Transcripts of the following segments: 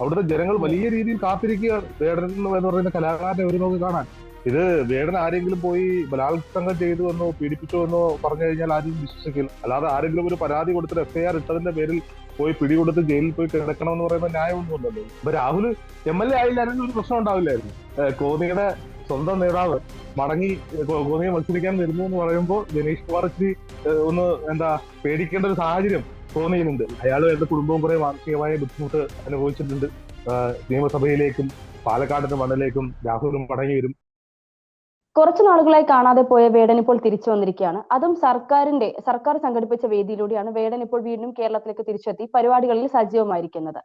അവിടുത്തെ ജനങ്ങൾ വലിയ രീതിയിൽ കാത്തിരിക്കുകയാണ് വേടൻ എന്ന് പറയുന്ന കലാകാരനെ ഒരു നോക്കി കാണാൻ. ഇത് വേടൻ ആരെങ്കിലും പോയി ബലാത്സംഗം ചെയ്തു എന്നോ പീഡിപ്പിച്ചു എന്നോ പറഞ്ഞു കഴിഞ്ഞാൽ ആരും വിശ്വസിക്കില്ല. അല്ലാതെ ആരെങ്കിലും ഒരു പരാതി കൊടുത്തിട്ട് എഫ്ഐആർ ഇട്ടതിന്റെ പേരിൽ പോയി പിടികൊടുത്ത് ജയിലിൽ പോയി കിടക്കണം എന്ന് പറയുന്ന ന്യായമൊന്നുമില്ലല്ലോ ഇപ്പൊ രാഹുൽ എം എൽ എ ആയില്ലായിരുന്നു ഒരു പ്രശ്നം ഉണ്ടാവില്ലായിരുന്നു. കോന്നിയുടെ സ്വന്തം നേതാവ് മടങ്ങി കോന്നിയെ മത്സരിക്കാൻ വരുന്നു എന്ന് പറയുമ്പോൾ ജനീഷ് കുമാർ ഒന്ന് എന്താ പേടിക്കേണ്ട ഒരു സാഹചര്യം കോന്നിയിലുണ്ട് അയാളും അയാളുടെ കുടുംബവും കുറെ മാനസികമായ ബുദ്ധിമുട്ട് അനുഭവിച്ചിട്ടുണ്ട്. നിയമസഭയിലേക്കും പാലക്കാടിന്റെ മണ്ണിലേക്കും രാഹുലും മടങ്ങി വരും. കുറച്ചു നാളുകളായി കാണാതെ പോയ വേടൻ ഇപ്പോൾ തിരിച്ചു വന്നിരിക്കുകയാണ്. അതും സർക്കാരിന്റെ സർക്കാർ സംഘടിപ്പിച്ച വേദിയിലൂടെയാണ് വേടൻ ഇപ്പോൾ വീണ്ടും കേരളത്തിലേക്ക് തിരിച്ചെത്തി പരിപാടികളിൽ സജീവമായിരിക്കുന്നത്.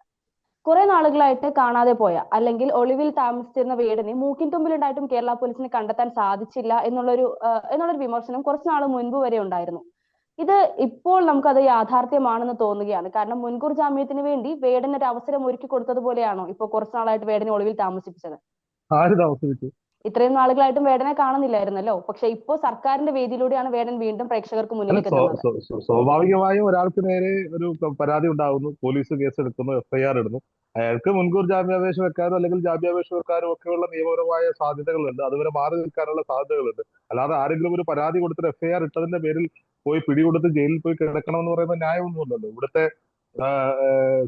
കുറെ നാളുകളായിട്ട് കാണാതെ പോയ അല്ലെങ്കിൽ ഒളിവിൽ താമസിച്ചിരുന്ന വേടനെ മൂക്കിൻ തുമ്പിലുണ്ടായിട്ടും കേരള പോലീസിന് കണ്ടെത്താൻ സാധിച്ചില്ല എന്നുള്ളൊരു എന്നുള്ളൊരു വിമർശനം കുറച്ചു നാൾ മുൻപ് വരെ ഉണ്ടായിരുന്നു. ഇത് ഇപ്പോൾ നമുക്കത് യാഥാർത്ഥ്യമാണെന്ന് തോന്നുകയാണ്. കാരണം മുൻകൂർ ജാമ്യത്തിന് വേണ്ടി വേടന് ഒരു അവസരം ഒരുക്കി കൊടുത്തതുപോലെയാണോ ഇപ്പൊ കുറച്ചു നാളായിട്ട് വേടനെ ഒളിവിൽ താമസിപ്പിച്ചത്? ആര് താമസിപ്പിച്ചു? ഇത്രയും നാളുകളായിട്ടും വേടനെ കാണുന്നില്ലായിരുന്നല്ലോ. പക്ഷെ ഇപ്പോ സർക്കാരിന്റെ വേദിയിലൂടെയാണ് വേടൻ വീണ്ടും പ്രേക്ഷകർക്ക് മുന്നിലേക്ക് സ്വാഭാവികമായും ഒരാൾക്ക് നേരെ ഒരു പരാതി ഉണ്ടാകുന്നു പോലീസ് കേസ് എടുക്കുന്നു എഫ്ഐആർ ഇടുന്നു. അയാൾക്ക് മുൻകൂർ ജാമ്യാപേക്ഷ വെക്കാനോ അല്ലെങ്കിൽ ജാമ്യാപേക്ഷ വെക്കാനോ ഒക്കെയുള്ള നിയമപരമായ സാധ്യതകളുണ്ട്. അതുവരെ മാറി നിൽക്കാനുള്ള സാധ്യതകളുണ്ട്. അല്ലാതെ ആരെങ്കിലും ഒരു പരാതി കൊടുത്തിട്ട് എഫ്ഐആർ ഇട്ടതിന്റെ പേരിൽ പോയി പിടികൊടുത്ത് ജയിലിൽ പോയി കിടക്കണം എന്ന് പറയുന്ന ന്യായമൊന്നുമല്ലല്ലോ. ഇവിടുത്തെ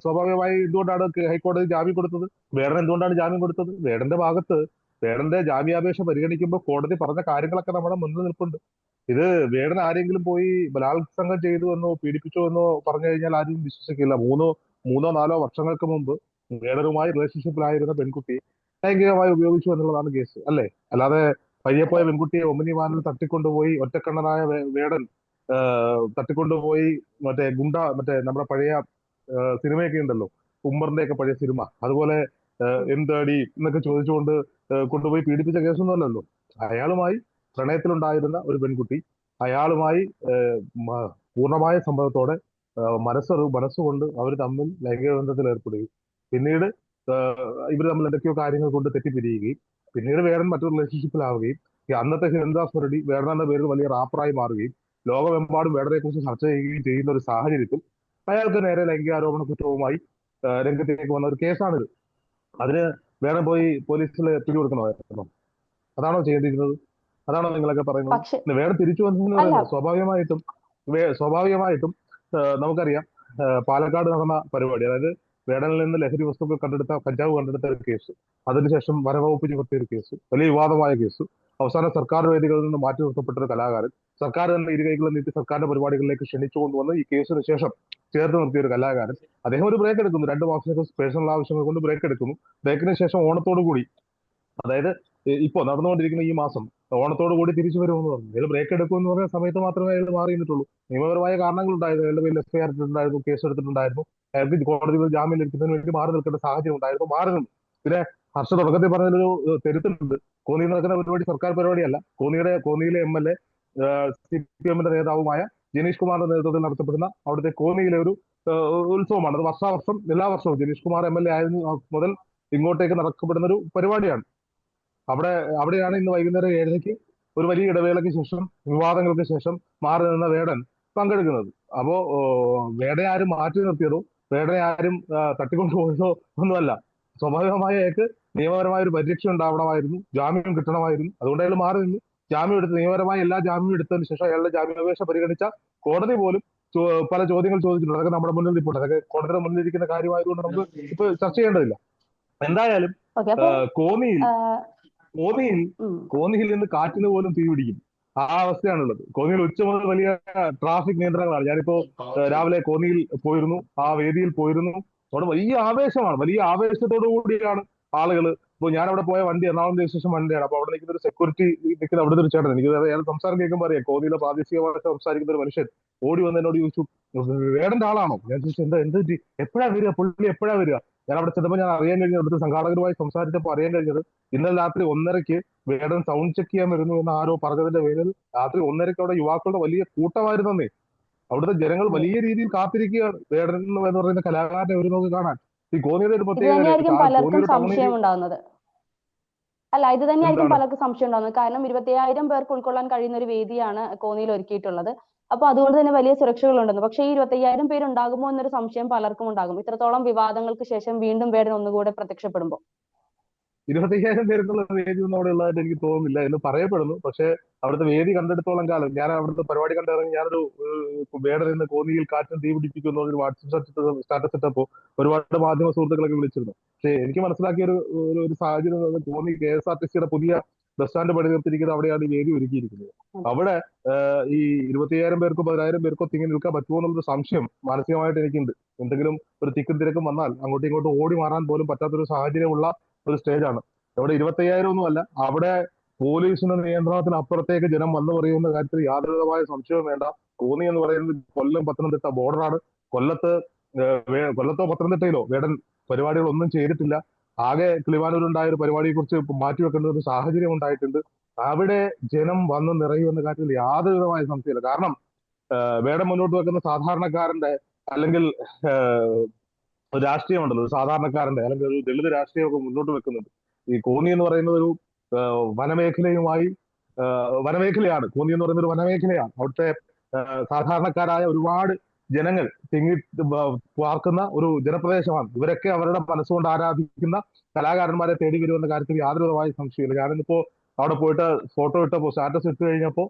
സ്വാഭാവികമായി എന്തുകൊണ്ടാണ് ഹൈക്കോടതി ജാമ്യം കൊടുത്തത്? വേടൻ എന്തുകൊണ്ടാണ് ജാമ്യം കൊടുത്തത്? വേടന്റെ ഭാഗത്ത് വേടന്റെ ജാമ്യാപേക്ഷ പരിഗണിക്കുമ്പോൾ കോടതി പറഞ്ഞ കാര്യങ്ങളൊക്കെ നമ്മുടെ മുന്നിൽ നിൽപ്പുണ്ട്. ഇത് വേടൻ ആരെങ്കിലും പോയി ബലാത്സംഗം ചെയ്തു എന്നോ പീഡിപ്പിച്ചു എന്നോ പറഞ്ഞു കഴിഞ്ഞാൽ ആരും വിശ്വസിക്കില്ല. മൂന്നോ മൂന്നോ നാലോ വർഷങ്ങൾക്ക് മുമ്പ് വേടനുമായി റിലേഷൻഷിപ്പിലായിരുന്ന പെൺകുട്ടി ലൈംഗികമായി ഉപയോഗിച്ചു എന്നുള്ളതാണ് കേസ് അല്ലേ? അല്ലാതെ പയ്യപ്പോയ പെൺകുട്ടിയെ ഒമിനി വാനിൽ തട്ടിക്കൊണ്ടുപോയി ഒറ്റക്കണ്ണനായ വേടൻ തട്ടിക്കൊണ്ടുപോയി മറ്റേ ഗുണ്ട മറ്റേ നമ്മുടെ പഴയ സിനിമയൊക്കെ ഉണ്ടല്ലോ. ഉമ്മറിന്റെ ഒക്കെ പഴയ സിനിമ. അതുപോലെ എന്താടി എന്നൊക്കെ ചോദിച്ചുകൊണ്ട് കൊണ്ടുപോയി പീഡിപ്പിച്ച കേസൊന്നും അല്ലല്ലോ അയാളുമായി പ്രണയത്തിലുണ്ടായിരുന്ന ഒരു പെൺകുട്ടി അയാളുമായി പൂർണമായ സമ്മതത്തോടെ ഏഹ്, മനസ്സുകൊണ്ട് അവർ തമ്മിൽ ലൈംഗിക ബന്ധത്തിൽ ഏർപ്പെടുകയും പിന്നീട് ഇവർ തമ്മിൽ എന്തൊക്കെയോ കാര്യങ്ങൾ കൊണ്ട് തെറ്റിപ്പിരിയുകയും പിന്നീട് വേറെ മറ്റൊരു റിലേഷൻഷിപ്പിലാവുകയും അന്നത്തെ ഹിരൺദാസ് മുരടി വേറെ പേരിൽ വലിയ റാപ്പറായി മാറുകയും ലോകമെമ്പാടും വേടനെ കുറിച്ച് ചർച്ച ചെയ്യുകയും ചെയ്യുന്ന ഒരു സാഹചര്യത്തിൽ അയാൾക്ക് നേരെ ലൈംഗികാരോപണ കുറ്റവുമായി രംഗത്തേക്ക് വന്ന ഒരു കേസാണിത്. അതിന് വേണം പോയി പോലീസിൽ പിടികൊടുക്കണമായിരുന്നു. അതാണോ ചെയ്തിരുന്നത് അതാണോ നിങ്ങളൊക്കെ പറയുന്നത്? വേണം വേറെ തിരിച്ചു വന്ന സ്വാഭാവികമായിട്ടും സ്വാഭാവികമായിട്ടും നമുക്കറിയാം പാലക്കാട് നടന്ന പരിപാടി അതായത് വേടനിൽ നിന്ന് ലഹരി വസ്തുക്കൾ കണ്ടെടുത്ത കഞ്ചാവ് കണ്ടെടുത്ത ഒരു കേസ് അതിനുശേഷം വനവകുപ്പ് ചുമത്തിയ ഒരു കേസ് വലിയ വിവാദമായ കേസ്. അവസാന സർക്കാർ വേദികളിൽ നിന്ന് മാറ്റി നിർത്തപ്പെട്ട ഒരു കലാകാരൻ സർക്കാർ തന്നെ ഇരുകൈകളും നീട്ടി സർക്കാരിന്റെ പരിപാടികളിലേക്ക് ക്ഷണിച്ചുകൊണ്ടുവന്ന് ഈ കേസിന് ശേഷം ചേർത്ത് നിർത്തിയ ഒരു കലാകാരൻ. അദ്ദേഹം ഒരു ബ്രേക്ക് എടുക്കുന്നു. രണ്ട് മാസത്തേക്ക് പേഴ്സണൽ ആവശ്യങ്ങൾ കൊണ്ട് ബ്രേക്ക് എടുക്കുന്നു. ബ്രേക്കിന് ശേഷം ഓണത്തോടു കൂടി അതായത് ഇപ്പോ നടന്നുകൊണ്ടിരിക്കുന്ന ഈ മാസം ഓണത്തോടു കൂടി തിരിച്ചു വരുമെന്ന് പറഞ്ഞു. അയാൾ ബ്രേക്ക് എടുക്കും എന്ന് പറഞ്ഞ സമയത്ത് മാത്രമേ അയാൾ മാറി നിന്നിട്ടുള്ളൂ. നിയമപരമായ കാരണങ്ങൾ ഉണ്ടായിരുന്നു. അയാളുടെ പേരിൽ എഫ്ഐആർ ഇട്ടിട്ടുണ്ടായിരുന്നു കേസ് എടുത്തിട്ടുണ്ടായിരുന്നു. അയാൾക്ക് കോടതിയിൽ ജാമ്യം ലഭിക്കുന്നതിന് വേണ്ടി മാറി നിൽക്കേണ്ട സാഹചര്യം ഉണ്ടായിരുന്നു. മാറി നിന്നു. പിന്നെ ഹർഷ തുടക്കത്തിൽ പറഞ്ഞതിലൊരു ഏഹ്, തിരുത്തുണ്ട് കോന്നിയിൽ നടക്കുന്ന പരിപാടി സർക്കാർ പരിപാടിയല്ല. കോന്നിയുടെ കോന്നിയിലെ M L A C P എമ്മിന്റെ നേതാവുമായ ജനീഷ് കുമാറിന്റെ നേതൃത്വത്തിൽ നടത്തപ്പെടുന്ന അവിടുത്തെ കോന്നിയിലെ ഒരു ഉത്സവമാണ്. അത് വർഷാവർഷം എല്ലാ വർഷവും Janeesh Kumar M L A ആയിരുന്നു മുതൽ ഇങ്ങോട്ടേക്ക് നടക്കപ്പെടുന്ന ഒരു പരിപാടിയാണ്. അവിടെ അവിടെയാണ് ഇന്ന് വൈകുന്നേരം ഏഴരയ്ക്ക് ഒരു വലിയ ഇടവേളയ്ക്ക് ശേഷം വിവാദങ്ങൾക്ക് ശേഷം മാറി നിന്ന വേടൻ പങ്കെടുക്കുന്നത്. അപ്പോ വേടനെ ആരും മാറ്റി നിർത്തിയതോ വേടനെ ആരും തട്ടിക്കൊണ്ടുപോയതോ തട്ടിക്കൊണ്ടു പോയതോ ഒന്നുമല്ല. സ്വാഭാവികമായ നിയമപരമായ ഒരു പരിരക്ഷ ഉണ്ടാവണമായിരുന്നു ജാമ്യം കിട്ടണമായിരുന്നു. അതുകൊണ്ട് അയാൾ മാറി നിന്നു. ജാമ്യം എടുത്ത് നിയമപരമായ എല്ലാ ജാമ്യം എടുത്തതിന് ശേഷം അയാളുടെ ജാമ്യാപേക്ഷ പരിഗണിച്ച കോടതി പോലും പല ചോദ്യങ്ങൾ ചോദിച്ചിട്ടുണ്ട്. അതൊക്കെ നമ്മുടെ മുന്നിൽ ഇപ്പോൾ അതൊക്കെ കോടതിയുടെ മുന്നിലിരിക്കുന്ന കാര്യമായതുകൊണ്ട് നമുക്ക് ഇപ്പൊ ചർച്ച ചെയ്യേണ്ടതില്ല. എന്തായാലും കോന്നിയിൽ കോന്നിയിൽ കോന്നിയിൽ നിന്ന് കാറ്റിന് പോലും തീ പിടിക്കും. ആ അവസ്ഥയാണുള്ളത്. കോന്നിയിൽ ഉച്ച മുതൽ വലിയ ട്രാഫിക് നിയന്ത്രണങ്ങളാണ്. ഞാനിപ്പോ രാവിലെ കോന്നിയിൽ പോയിരുന്നു. ആ വേദിയിൽ പോയിരുന്നു. അവിടെ വലിയ ആവേശമാണ്. വലിയ ആവേശത്തോടു കൂടിയാണ് ആളുകൾ ഇപ്പൊ ഞാൻ അവിടെ പോയ വണ്ടി എറണാകുളം രജിസ്ട്രേഷൻ വണ്ടിയാണ്. അപ്പൊ അവിടെ നിൽക്കുന്ന ഒരു സെക്യൂരിറ്റി നിൽക്കുന്ന അവിടെ ഒരു ചേട്ടൻ എനിക്ക് അയാൾ സംസാരം കേൾക്കുമ്പോൾ അറിയാം. കോന്നിയിലെ പ്രാദേശിക ഭാഷ സംസാരിക്കുന്ന ഒരു മനുഷ്യൻ ഓടി വന്ന് എന്നോട് ചോദിച്ചു വേടന്റെ ആളാണോ? ഞാൻ ചോദിച്ചു എന്താ എന്ത് പറ്റി എപ്പോഴാ വരിക? പുള്ളി എപ്പോഴാ വരിക? ഞാൻ അവിടെ ചെന്നപ്പോൾ ഞാൻ അറിയാൻ കഴിഞ്ഞത് അവിടുത്തെ സംഘാടകരുമായി സംസാരിച്ചപ്പോൾ അറിയാൻ കഴിഞ്ഞത് ഇന്നലെ രാത്രി ഒന്നരയ്ക്ക് വേടൻ സൗണ്ട് ചെക്ക് ചെയ്യാൻ വരുന്നു എന്ന് ആരോ പറഞ്ഞതിന്റെ പേരിൽ രാത്രി ഒന്നരയ്ക്ക് അവിടെ യുവാക്കളുടെ വലിയ കൂട്ടമായിരുന്നേ അവിടുത്തെ ജനങ്ങൾ വലിയ രീതിയിൽ കാത്തിരിക്കുകയാണ്. വേടൻ എന്ന് പറയുന്ന കലാകാരനെ ഒരു നോക്ക് കാണാൻ. ഈ കോന്നിയുടെ ഒരു പ്രത്യേകത തന്നെയായിരിക്കും ആ പലർക്കും കോന്നിയുടെ ടൗണിൽ സംശയം ഉണ്ടാകുന്നത് അല്ല ഇത് തന്നെയായിരിക്കും? പലർക്കും സംശയം ഉണ്ടാകുന്നത്. കാരണം ഇരുപത്തിയ്യായിരം പേർക്ക് ഉൾക്കൊള്ളാൻ കഴിയുന്ന ഒരു വേദിയാണ് കോന്നിയിൽ ഒരുക്കിയിട്ടുള്ളത്. അപ്പൊ അതുകൊണ്ട് തന്നെ വലിയ സുരക്ഷകളുണ്ടെന്ന്. പക്ഷേ ഈ ഇരുപത്തിയ്യായിരം പേര് ഉണ്ടാകുമോ എന്നൊരു സംശയം പലർക്കും ഉണ്ടാകും. ഇത്രത്തോളം വിവാദങ്ങൾക്ക് ശേഷം വീണ്ടും വേടൻ ഒന്നുകൂടെ പ്രത്യക്ഷപ്പെടുമ്പോൾ. ഇരുപത്തയ്യായിരം പേർക്കുള്ള വേദി ഒന്നും അവിടെ ഉള്ളതായിട്ട് എനിക്ക് തോന്നുന്നില്ല എന്ന് പറയപ്പെടുന്നു. പക്ഷെ അവിടുത്തെ വേദി കണ്ടെടുത്തോളം കാലം ഞാൻ അവിടുത്തെ പരിപാടി കണ്ടിറങ്ങി ഞാനൊരു വേടൻ എന്ന കോന്നിയിൽ കാറ്റും തീ പിടിപ്പിക്കുന്നു ഒരു വാട്സപ്പ് സ്റ്റാറ്റസ് ഇട്ടപ്പോൾ ഒരുപാട് മാധ്യമ സുഹൃത്തുക്കളൊക്കെ വിളിച്ചിരുന്നു. പക്ഷെ എനിക്ക് മനസ്സിലാക്കിയ ഒരു ഒരു സാഹചര്യം Konni K S R T സിയുടെ പുതിയ ബസ് സ്റ്റാൻഡ് പണി തീർത്തിരിക്കുന്നത് അവിടെയാണ് ഈ വേദി ഒരുക്കിയിരിക്കുന്നത്. അവിടെ ഈ ഇരുപത്തിയ്യായിരം പേർക്കോ പതിനായിരം പേർക്കോ തിങ്ങി നിൽക്കാൻ പറ്റുമോ എന്നുള്ളൊരു സംശയം മാനസികമായിട്ട് എനിക്കുണ്ട്. എന്തെങ്കിലും ഒരു തിക്കും തിരക്കും വന്നാൽ അങ്ങോട്ടും ഇങ്ങോട്ടും ഓടി മാറാൻ പോലും പറ്റാത്തൊരു സാഹചര്യമുള്ള ഒരു സ്റ്റേജാണ് ഇവിടെ ഇരുപത്തയ്യായിരം ഒന്നും അല്ല. അവിടെ പോലീസിന്റെ നിയന്ത്രണത്തിന് അപ്പുറത്തേക്ക് ജനം വന്നു പറയുന്ന കാര്യത്തിൽ യാതൊരുവിധമായ സംശയവും വേണ്ട. കോന്നി എന്ന് പറയുന്നത് കൊല്ലം പത്തനംതിട്ട ബോർഡറാണ് കൊല്ലത്ത് കൊല്ലത്തോ പത്തനംതിട്ടയിലോ വേടൻ പരിപാടികളൊന്നും ചെയ്തിട്ടില്ല. ആകെ കിളിവാനൂരുണ്ടായ ഒരു പരിപാടിയെ കുറിച്ച് മാറ്റിവെക്കേണ്ട ഒരു സാഹചര്യം ഉണ്ടായിട്ടുണ്ട്. അവിടെ ജനം വന്ന് നിറയുമെന്ന കാര്യത്തിൽ യാതൊരുവിധമായ സംശയമില്ല. കാരണം വേടം മുന്നോട്ട് വെക്കുന്ന സാധാരണക്കാരന്റെ അല്ലെങ്കിൽ ഒരു രാഷ്ട്രീയമുണ്ടല്ലോ ഒരു സാധാരണക്കാരന്റെ അല്ലെങ്കിൽ ഒരു ദളിത് രാഷ്ട്രീയമൊക്കെ മുന്നോട്ട് വെക്കുന്നത് ഈ കോന്നി എന്ന് പറയുന്നത് ഒരു വനമേഖലയുമായി വനമേഖലയാണ്. കോന്നി എന്ന് പറയുന്ന ഒരു വനമേഖലയാണ്. അവിടുത്തെ സാധാരണക്കാരായ ഒരുപാട് ജനങ്ങൾ തിങ്ങി പാർക്കുന്ന ഒരു ജനപ്രദേശമാണ്. ഇവരൊക്കെ അവരുടെ മനസ്സുകൊണ്ട് ആരാധിക്കുന്ന കലാകാരന്മാരെ തേടി വരുമെന്ന കാര്യത്തിൽ യാതൊരുവിധമായ സംശയമില്ല ഞാനിപ്പോ അവിടെ പോയിട്ട് ഫോട്ടോ ഇട്ടപ്പോ സ്റ്റാറ്റസ് ഇട്ട് കഴിഞ്ഞപ്പോ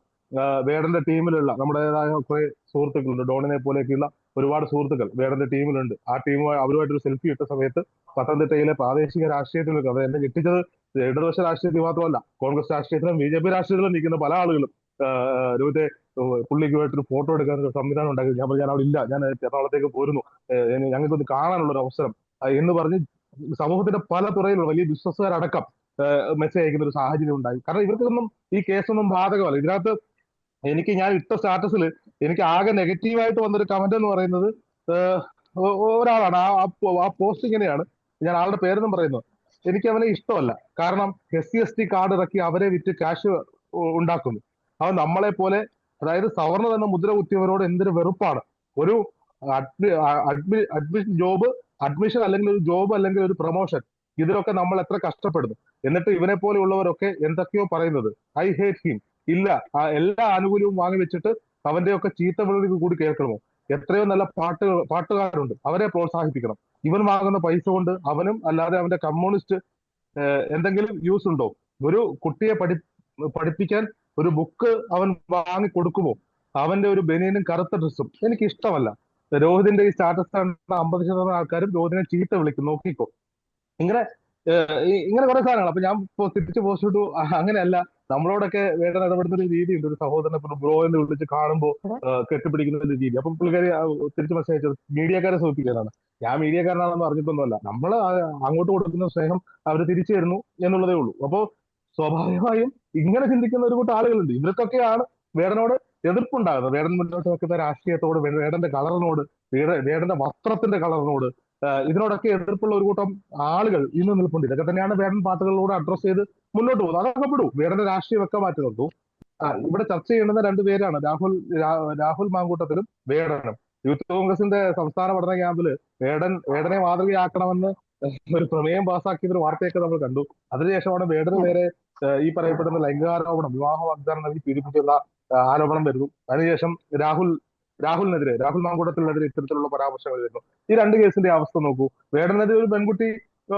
വേടന്റെ ടീമിലുള്ള നമ്മുടേതായ കുറെ സുഹൃത്തുക്കളുണ്ട്. ഡോണിനെ പോലെയൊക്കെയുള്ള ഒരുപാട് സുഹൃത്തുക്കൾ വേടന്റെ ടീമിലുണ്ട്. ആ ടീമുമായി അവരുമായിട്ട് ഒരു സെൽഫി ഇട്ട സമയത്ത് പത്തനംതിട്ടയിലെ പ്രാദേശിക രാഷ്ട്രീയത്തിലൊക്കെ അത് എന്നെ ഞെട്ടിച്ചത് ഇടതുപക്ഷ രാഷ്ട്രീയത്തിൽ മാത്രമല്ല കോൺഗ്രസ് രാഷ്ട്രീയത്തിലും ബി ജെ പി രാഷ്ട്രീയത്തിലും നിൽക്കുന്ന പല ആളുകളും. രൂപത്തെ പുള്ളിക്ക് വേണ്ടിയിട്ട് ഫോട്ടോ എടുക്കാൻ ഒരു സംവിധാനം ഉണ്ടാക്കി ഞാൻ ഞാൻ അവിടെ ഇല്ല. ഞാൻ എറണാകുളത്തേക്ക് പോരുന്നു. ഞങ്ങൾക്കൊന്ന് കാണാനുള്ള ഒരു അവസരം എന്ന് പറഞ്ഞ് സമൂഹത്തിന്റെ പല തുറയിലുള്ള വലിയ ബിസിനസ്സുകാരടക്കം മെസ്സേജ് അയക്കുന്ന ഒരു സാഹചര്യം ഉണ്ടായി. കാരണം ഇവർക്കൊന്നും ഈ കേസൊന്നും ബാധകമല്ല. ഇതിനകത്ത് എനിക്ക് ഞാൻ ഇട്ട സ്റ്റാറ്റസിൽ എനിക്ക് ആകെ നെഗറ്റീവായിട്ട് വന്നൊരു കമന്റ് എന്ന് പറയുന്നത് ഒരാളാണ്. ആ ആ പോസ്റ്റ് ഇങ്ങനെയാണ്. ഞാൻ ആളുടെ പേരൊന്നും പറയുന്നു. എനിക്ക് അവനെ ഇഷ്ടമല്ല. കാരണം S C S T card ഇറക്കി അവരെ വിറ്റ് ക്യാഷ് ഉണ്ടാക്കുന്നു. അവൻ നമ്മളെ പോലെ അതായത് സവർണ തന്നെ മുദ്ര കുത്തിയവരോട് എന്തൊരു വെറുപ്പാണ്. ഒരു അഡ്മിഷൻ ജോബ് അഡ്മിഷൻ അല്ലെങ്കിൽ ഒരു ജോബ് അല്ലെങ്കിൽ ഒരു പ്രൊമോഷൻ ഇതിലൊക്കെ നമ്മൾ എത്ര കഷ്ടപ്പെടുന്നു. എന്നിട്ട് ഇവനെ പോലെയുള്ളവരൊക്കെ എന്തൊക്കെയോ പറയുന്നത്. ഐ ഹേറ്റ് ഹിം ഇല്ല. ആ എല്ലാ ആനുകൂല്യവും വാങ്ങി വെച്ചിട്ട് അവന്റെ ഒക്കെ ചീത്ത വിളി കൂടി കേൾക്കണമോ? എത്രയോ നല്ല പാട്ടുകൾ പാട്ടുകാരുണ്ട്. അവരെ പ്രോത്സാഹിപ്പിക്കണം. ഇവൻ വാങ്ങുന്ന പൈസ കൊണ്ട് അവനും അല്ലാതെ അവന്റെ കമ്മ്യൂണിസ്റ്റ് എന്തെങ്കിലും യൂസ് ഉണ്ടോ? ഒരു കുട്ടിയെ പഠി പഠിപ്പിക്കാൻ ഒരു ബുക്ക് അവൻ വാങ്ങി കൊടുക്കുമോ? അവന്റെ ഒരു ബനിയനും കറുത്ത ഡ്രസ്സും എനിക്ക് ഇഷ്ടമല്ല രോഹിതിന്റെ ഈ സ്റ്റാറ്റസ് അമ്പത് ശതമാനം ആൾക്കാരും രോഹിതിനെ ചീത്ത വിളിക്കും. നോക്കിക്കോ. ഇങ്ങനെ ഇങ്ങനെ കുറെ സാധനങ്ങൾ. അപ്പൊ ഞാൻ തിരിച്ചു പോസ്റ്റ് ഇട്ടു. അങ്ങനെയല്ല. നമ്മളോടൊക്കെ വേണ്ട ഇടപെടുന്ന ഒരു രീതിയുണ്ട്. ഒരു സഹോദരനെ ബ്രോ എന്ന് വിളിച്ച് കാണുമ്പോൾ കെട്ടിപ്പിടിക്കുന്ന ഒരു രീതി. അപ്പൊ പുള്ളിക്കാരി തിരിച്ചു മെസ്സേജ് അയച്ചത് മീഡിയക്കാരെ സൂചിപ്പിക്കാനാണ് ഞാൻ മീഡിയക്കാരനാണെന്ന് പറഞ്ഞിട്ടൊന്നുമല്ല നമ്മൾ അങ്ങോട്ട് കൊടുക്കുന്ന സ്നേഹം അവർ തിരിച്ചു തരുന്നു എന്നുള്ളതേ ഉള്ളൂ. അപ്പോ സ്വാഭാവികമായും ഇങ്ങനെ ചിന്തിക്കുന്ന ഒരു കൂട്ടം ആളുകളുണ്ട്. ഇവർക്കൊക്കെയാണ് വേടനോട് എതിർപ്പുണ്ടാകുന്നത്. വേടൻ മുന്നോട്ട് വെക്കുന്ന രാഷ്ട്രീയത്തോട് വേടന്റെ കളറിനോട് വേട- വേടന്റെ വസ്ത്രത്തിന്റെ കളറിനോട് ഇതിനോടൊക്കെ എതിർപ്പുള്ള ഒരു കൂട്ടം ആളുകൾ ഇന്ന് നിൽപ്പുണ്ട്. ഇതൊക്കെ തന്നെയാണ് വേടൻ പാട്ടുകളിലൂടെ അഡ്രസ് ചെയ്ത് മുന്നോട്ട് പോകുന്നത്. അതൊക്കെ വിടൂ. വേടന്റെ രാഷ്ട്രീയം വെക്കാൻ മാറ്റി നിർത്തു ഇവിടെ ചർച്ച ചെയ്യുന്ന രണ്ടുപേരാണ് രാഹുൽ രാഹുൽ മാങ്കൂട്ടത്തിലും വേടനും. യൂത്ത് കോൺഗ്രസിന്റെ സംസ്ഥാന പഠന ക്യാമ്പിൽ വേടൻ വേടനെ മാതൃകയാക്കണമെന്ന് ഒരു പ്രമേയം പാസ്സാക്കിയ ഒരു വാർത്തയൊക്കെ നമ്മൾ കണ്ടു. അതിനുശേഷമാണ് വേടന് നേരെ ഈ പറയപ്പെടുന്ന ലൈംഗികാരോപണം വിവാഹ വാഗ്ദാനം നൽകി പീഡിപ്പിച്ചുള്ള ആരോപണം വരുന്നു. അതിനുശേഷം രാഹുൽ രാഹുലിനെതിരെ രാഹുൽ മാങ്കൂട്ടത്തിനെതിരെ ഇത്തരത്തിലുള്ള പരാമർശങ്ങൾ വരുന്നു. ഈ രണ്ട് കേസിന്റെ അവസ്ഥ നോക്കൂ. വേടനെതിരെ ഒരു പെൺകുട്ടി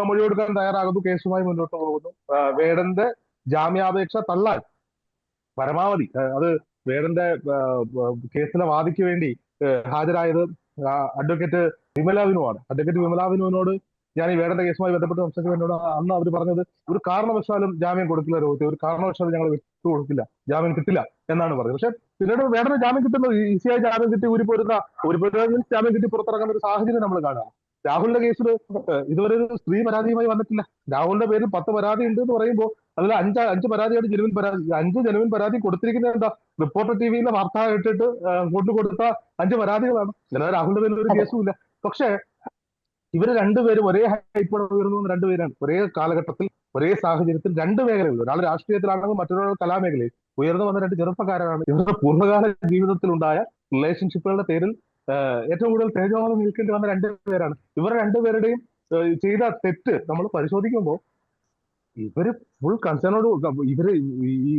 മൊഴി കൊടുക്കാൻ തയ്യാറാകുന്നു കേസുമായി മുന്നോട്ട് പോകുന്നു. വേടന്റെ ജാമ്യാപേക്ഷ തള്ളാൻ പരമാവധി അത് വേടന്റെ കേസിലെ വാദിക്ക് വേണ്ടി ഹാജരായത് അഡ്വക്കേറ്റ് വിമല വിനുവാണ് അഡ്വക്കേറ്റ് വിമല വിനുവിനോട് ഞാൻ ഈ വേടന്റെ കേസുമായി ബന്ധപ്പെട്ട് സംസാരിച്ച എന്നോട് അന്ന് അവർ പറഞ്ഞത് ഒരു കാരണവശാലും ജാമ്യം കൊടുക്കില്ല രോഹിത് ഒരു കാരണവശാലും ഞങ്ങൾ വിട്ടു കൊടുക്കില്ല ജാമ്യം കിട്ടില്ല എന്നാണ് പറഞ്ഞത്. പക്ഷെ പിന്നീട് വേടന് ജാമ്യം കിട്ടുന്നത് ഈസിയായി ജാമ്യം കിട്ടി ഊരിപ്പോരുന്ന ഊരിപ്പോരുന്ന ജാമ്യം കിട്ടി പുറത്തിറങ്ങുന്ന ഒരു സാഹചര്യം നമ്മൾ കാണുക രാഹുലിന്റെ കേസിൽ ഇതുവരെ ഒരു സ്ത്രീ പരാതിയുമായി വന്നിട്ടില്ല. രാഹുലിന്റെ പേരിൽ പത്ത് പരാതി ഉണ്ട് എന്ന് പറയുമ്പോൾ അതിൽ അഞ്ച് അഞ്ച് പരാതിയാണ് ജനുവിൻ പരാതി. അഞ്ച് ജനുവിൻ പരാതി കൊടുത്തിരിക്കുന്നത് എന്താ? റിപ്പോർട്ടർ ടി വിയിലെ വാർത്ത ഇട്ടിട്ട് കൊണ്ടു കൊടുത്ത അഞ്ച് പരാതികളാണ്. അല്ലാതെ രാഹുലിന്റെ പേരിൽ ഒരു കേസും ഇല്ല. പക്ഷേ ഇവർ രണ്ടുപേരും ഒരേ ഹൈപ്പോടെ ഉയർന്നു രണ്ടുപേരാണ്. ഒരേ കാലഘട്ടത്തിൽ ഒരേ സാഹചര്യത്തിൽ രണ്ട് മേഖലകളിൽ ഒരാൾ രാഷ്ട്രീയത്തിലാണെങ്കിൽ മറ്റൊരാൾ കലാമേഖലയിൽ. ഉയർന്നു വന്ന രണ്ട് ചെറുപ്പക്കാരാണ് ഇവരുടെ പൂർവകാല ജീവിതത്തിൽ ഉണ്ടായ റിലേഷൻഷിപ്പുകളുടെ പേരിൽ ഏറ്റവും കൂടുതൽ തേജോളം നിൽക്കേണ്ടി വന്ന രണ്ട് പേരാണ്. ഇവർ രണ്ടുപേരുടെയും ചെയ്ത തെറ്റ് നമ്മൾ പരിശോധിക്കുമ്പോൾ ഇവർ ഫുൾ കൺസേണോട് ഇവർ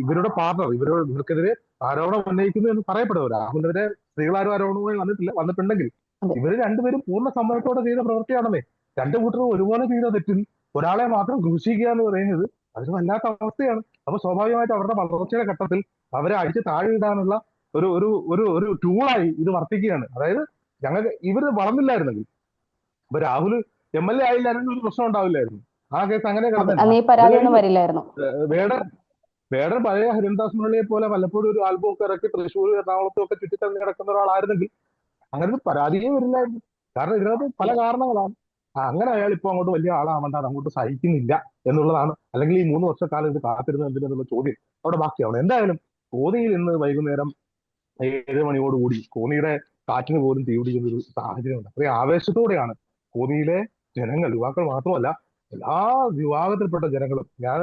ഇവരുടെ പാർട്ണർ ഇവരോട് ഇവർക്കെതിരെ ആരോപണം ഉന്നയിക്കുന്നു എന്ന് പറയപ്പെടുന്നു. രാഹുലിനെതിരെ സ്ത്രീകളാരും ആരോപണവുമായി വന്നിട്ടില്ല വന്നിട്ടുണ്ടെങ്കിൽ. ഇവർ രണ്ടുപേരും പൂർണ സമ്മതത്തോടെ ചെയ്ത പ്രവൃത്തിയാണല്ലേ? രണ്ടു കൂട്ടരും ഒരുപോലെ ചെയ്ത തെറ്റിൽ ഒരാളെ മാത്രം ക്രൂശിക്കുക എന്ന് പറയുന്നത് അതൊരു വല്ലാത്ത അവസ്ഥയാണ്. അപ്പൊ സ്വാഭാവികമായിട്ട് അവരുടെ വളർച്ചയുടെ ഘട്ടത്തിൽ അവരെ അടിച്ച് താഴെ ഇടാനുള്ള ഒരു ഒരു ഒരു ഒരു ടൂളായി ഇത് വർത്തിക്കുകയാണ്. അതായത് ഞങ്ങൾക്ക് ഇവർ വളർന്നില്ലായിരുന്നെങ്കിൽ. അപ്പൊ രാഹുൽ എം എൽ എ ആയില്ലായിരുന്നെങ്കിൽ ഒരു പ്രശ്നം ഉണ്ടാവില്ലായിരുന്നു. ആ കേസ് അങ്ങനെ വരില്ലായിരുന്നു. വേടൻ വേടൻ പഴയ ഹരിദാസ് മുരളിയെ പോലെ വല്ലപ്പോഴും ഒരു ആൽബം ഒക്കെ ഇറക്കി തൃശ്ശൂർ എറണാകുളത്തും ഒക്കെ ചുറ്റിത്തന്നെ കിടക്കുന്ന ഒരാളായിരുന്നെങ്കിൽ അങ്ങനെ ഒരു പരാതിയേ വരില്ലായിരുന്നു കാരണം ഇതിനകത്ത് പല കാരണങ്ങളാണ്. അങ്ങനെ അയാൾ ഇപ്പൊ അങ്ങോട്ട് വലിയ ആളാവണ്ട അത് അങ്ങോട്ട് സഹിക്കുന്നില്ല എന്നുള്ളതാണ്. അല്ലെങ്കിൽ ഈ മൂന്ന് വർഷക്കാലം ഇത് കാത്തിരുന്നത് എന്തിനെന്നുള്ള ചോദ്യം അവിടെ ബാക്കിയാവണം. എന്തായാലും കോന്നിയിൽ ഇന്ന് വൈകുന്നേരം ഏഴ് മണിയോടുകൂടി കോന്നിയുടെ കാറ്റിന് പോലും തീപിടിക്കുന്ന ഒരു സാഹചര്യമുണ്ട്. അത്രയും ആവേശത്തോടെയാണ് കോന്നിയിലെ ജനങ്ങൾ യുവാക്കൾ മാത്രമല്ല എല്ലാ വിഭാഗത്തിൽപ്പെട്ട ജനങ്ങളും. ഞാൻ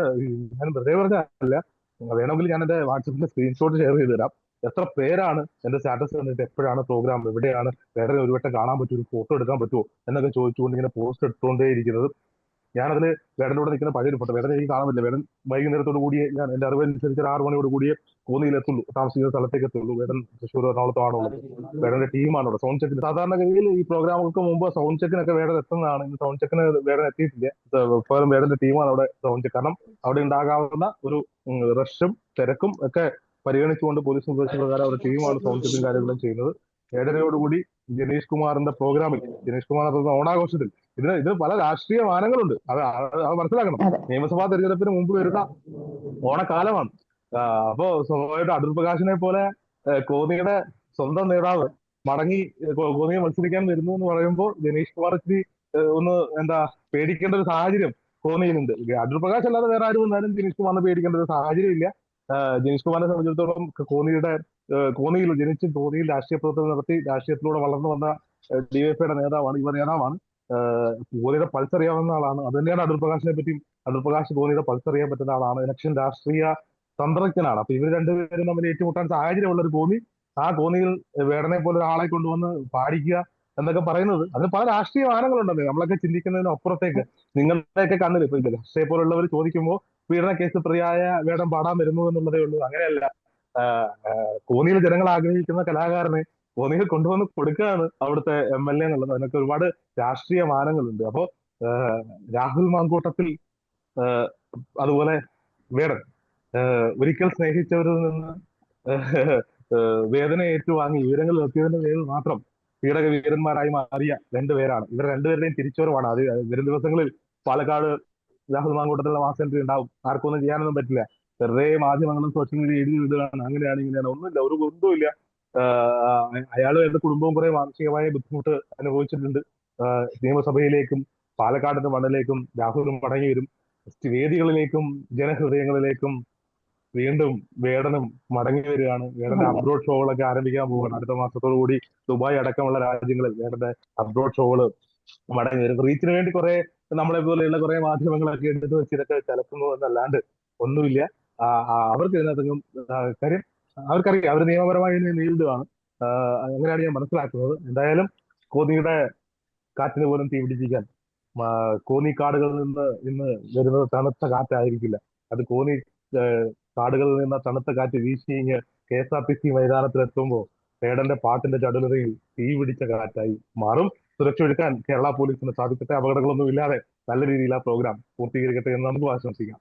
ഞാൻ വെറുതെ പറഞ്ഞല്ല വേണമെങ്കിൽ ഞാൻ എന്റെ വാട്സപ്പിന്റെ സ്ക്രീൻഷോട്ട് ഷെയർ ചെയ്ത് തരാം എത്ര പേരാണ് എന്റെ സ്റ്റാറ്റസ് കണ്ടിട്ട് എപ്പോഴാണ് പ്രോഗ്രാം എവിടെയാണ്? വേറെ ഒരു വട്ടം കാണാൻ പറ്റുമോ? ഒരു ഫോട്ടോ എടുക്കാൻ പറ്റുമോ? എന്നൊക്കെ ചോദിച്ചുകൊണ്ട് ഇങ്ങനെ പോസ്റ്റ് എടുത്തുകൊണ്ടേ ഇരിക്കുന്നത്. ഞാനതിൽ വേടനോട് നിൽക്കുന്ന പഴയൊരു ഫോട്ടോ വേടനെ എനിക്ക് കാണാൻ പറ്റില്ല. വേടൻ വൈകുന്നേരത്തോട് കൂടിയേ ഞാൻ എന്റെ അറിവനുസരിച്ച് ഒരു ആറ് മണിയോട് കൂടിയേ കോന്നിയിലെത്തുള്ളൂ താമസിക്കുന്ന സ്ഥലത്തേക്ക് എത്തുള്ളൂ. വേടൻ തൃശ്ശൂർ എറണാകുളത്താണുള്ളത് വേടന്റെ ടീമാണ് അവിടെ സൗണ്ട് ചെക്കിന് സാധാരണഗതിയിൽ ഈ പ്രോഗ്രാമുകൾക്ക് മുമ്പ് സൗണ്ട് ചെക്കിനൊക്കെ വേടൻ എത്തുന്നതാണ്. ഇന്ന് സൗണ്ട് ചെക്കിന് വേടൻ എത്തിയിട്ടില്ല. പകരം വേടന്റെ ടീമാണ് അവിടെ സൗണ്ട് ചെക്ക് കാരണം അവിടെ ഉണ്ടാകാവുന്ന ഒരു റഷും തിരക്കും ഒക്കെ പരിഗണിച്ചുകൊണ്ട് പോലീസ് നിർദ്ദേശപ്രകാരം അവരുടെ ടീമാണ് സൗണ്ട് ചെക്കും കാര്യങ്ങളും ചെയ്യുന്നത്. ഏഴരയോടുകൂടി ജനീഷ് കുമാറിന്റെ പ്രോഗ്രാമിൽ ജനീഷ് കുമാർ നടത്തുന്ന ഓണാഘോഷത്തിൽ ഇതിന് ഇത് പല രാഷ്ട്രീയ മാനങ്ങളുണ്ട്. അത് അത് മനസ്സിലാക്കണം. നിയമസഭാ തെരഞ്ഞെടുപ്പിന് മുമ്പ് വരുന്ന ഓണക്കാലമാണ്. അപ്പോ സ്വാഭാവികമായിട്ട് അടൂർ പ്രകാശിനെ പോലെ കോന്നിയുടെ സ്വന്തം നേതാവ് മടങ്ങി കോന്നിയെ മത്സരിക്കാൻ വരുന്നു എന്ന് പറയുമ്പോൾ ജനീഷ് കുമാർ ഇച്ചിരി ഒന്ന് എന്താ പേടിക്കേണ്ട ഒരു സാഹചര്യം കോന്നിയിലുണ്ട്. അടൂർ പ്രകാശ് അല്ലാതെ വേറെ ആരും വന്നാലും ജനീഷ് കുമാറിനെ പേടിക്കേണ്ട ഒരു സാഹചര്യം ഇല്ല. ജനീഷ് കുമാറിനെ സംബന്ധിച്ചിടത്തോളം കോന്നിയുടെ കോന്നിയിൽ ജനിച്ച് കോന്നിയിൽ രാഷ്ട്രീയ പ്രവർത്തനം നടത്തി രാഷ്ട്രീയത്തിലൂടെ വളർന്നു വന്ന ഡിവൈഎഫ്ഐയുടെ നേതാവാണ് യുവ നേതാവാണ്. കോന്നിയുടെ പൾസ് അറിയാവുന്ന ആളാണ്. അത് തന്നെയാണ് അടൂർ പ്രകാശിനെ പറ്റി അടൂർ പ്രകാശ് കോന്നിയുടെ പൾസ് അറിയാൻ പറ്റുന്ന ആളാണ്. ഇലക്ഷൻ രാഷ്ട്രീയ തന്ത്രജ്ഞനാണ്. അപ്പൊ ഇവർ രണ്ടുപേരും തമ്മിൽ ഏറ്റുമുട്ടാൻ സാഹചര്യമുള്ള ഒരു കോന്നി ആ കോന്നിയിൽ വേടനെ പോലെ ഒരാളെ കൊണ്ടുവന്ന് പാടിക്കുക എന്നൊക്കെ പറയുന്നത്. അതിന് പല രാഷ്ട്രീയ മാനങ്ങളുണ്ടെന്ന് നമ്മളൊക്കെ ചിന്തിക്കുന്നതിന് അപ്പുറത്തേക്ക് നിങ്ങളുടെയൊക്കെ കണ്ണിൽ ഇപ്പൊ ലക്ഷ്യെ പോലുള്ളവർ ചോദിക്കുമ്പോൾ പീഡന കേസ് പ്രതിയായ വേടം പാടാൻ വരുന്നു എന്നുള്ളതേ ഉള്ളൂ. അങ്ങനെയല്ല. കോന്നിയിൽ ജനങ്ങൾ ആഗ്രഹിക്കുന്ന കലാകാരനെ കോന്നിയിൽ കൊണ്ടുവന്ന് കൊടുക്കുകയാണ് അവിടുത്തെ എം എൽ എ എന്നുള്ളത്. അതിനൊക്കെ ഒരുപാട് രാഷ്ട്രീയ മാനങ്ങളുണ്ട്. അപ്പോ രാഹുൽ മാങ്കൂട്ടത്തിൽ അതുപോലെ വേടൻ ഒരിക്കൽ സ്നേഹിച്ചവരിൽ നിന്ന് വേദന ഏറ്റുവാങ്ങി വിവരങ്ങൾ എത്തിയതിന്റെ പേരിൽ മാത്രം പീഡക വീരന്മാരായി മാറിയ രണ്ടുപേരാണ് ഇവർ രണ്ടുപേരുടെയും തിരിച്ചുവരവാണ് അത് വരും ദിവസങ്ങളിൽ പാലക്കാട് രാഹുൽ മാങ്കൂട്ടത്തിലുള്ള മാസ് എൻട്രി ഉണ്ടാവും. ആർക്കും ഒന്നും ചെയ്യാനൊന്നും പറ്റില്ല. വെറുതെ മാധ്യമങ്ങളും സോഷ്യൽ മീഡിയ എഴുതി വിടുകയാണ്. അങ്ങനെയാണ് ഇങ്ങനെയാണ്. ഒന്നുമില്ല. ഒരു ബന്ധവുമില്ല. അയാളും എന്റെ കുടുംബവും കുറെ മാനസികമായ ബുദ്ധിമുട്ട് അനുഭവിച്ചിട്ടുണ്ട്. നിയമസഭയിലേക്കും പാലക്കാടിന്റെ മണ്ണിലേക്കും രാഹുലും മടങ്ങി വരും. വേദികളിലേക്കും ജനഹൃദയങ്ങളിലേക്കും വീണ്ടും വേടനും മടങ്ങി വരികയാണ്. വേടന്റെ അബ്രോഡ് ഷോകളൊക്കെ ആരംഭിക്കാൻ പോവുകയാണ്. അടുത്ത മാസത്തോടു കൂടി ദുബായ് അടക്കമുള്ള രാജ്യങ്ങളിൽ വേടന്റെ അബ്രോഡ് ഷോകൾ മടങ്ങി വരും. റീച്ചിന് വേണ്ടി കുറെ നമ്മളെ പോലെയുള്ള കുറെ മാധ്യമങ്ങളൊക്കെ എടുത്ത് വെച്ച് ഇതൊക്കെ ചലക്കുന്നു എന്നല്ലാണ്ട് ഒന്നുമില്ല. അവർക്ക് ഇതിനകത്തൊന്നും ആ, കാര്യം അവർക്കറിയാം. അവർ നിയമപരമായി ആ, അങ്ങനെയാണ് ഞാൻ മനസ്സിലാക്കുന്നത്. എന്തായാലും കോന്നിയുടെ കാറ്റിന് പോലും തീ പിടിപ്പിക്കാൻ ആ, കോന്നി കാടുകളിൽ നിന്ന് ഇന്ന് വരുന്നത് തണുത്ത കാറ്റായിരിക്കില്ല. അത് കോന്നി കാടുകളിൽ നിന്ന് തണുത്ത കാറ്റ് വീശി കഴിഞ്ഞ് K S R T C മൈതാനത്തിലെത്തുമ്പോൾ പേടന്റെ പാട്ടിന്റെ ചടുലതയിൽ തീ പിടിച്ച കാറ്റായി മാറും. സുരക്ഷ ഒരുക്കാൻ കേരള പോലീസിന് സാധിക്കട്ടെ. അപകടങ്ങളൊന്നും ഇല്ലാതെ നല്ല രീതിയിൽ ആ പ്രോഗ്രാം പൂർത്തീകരിക്കട്ടെ എന്ന് നമുക്ക് ആശംസിക്കാം.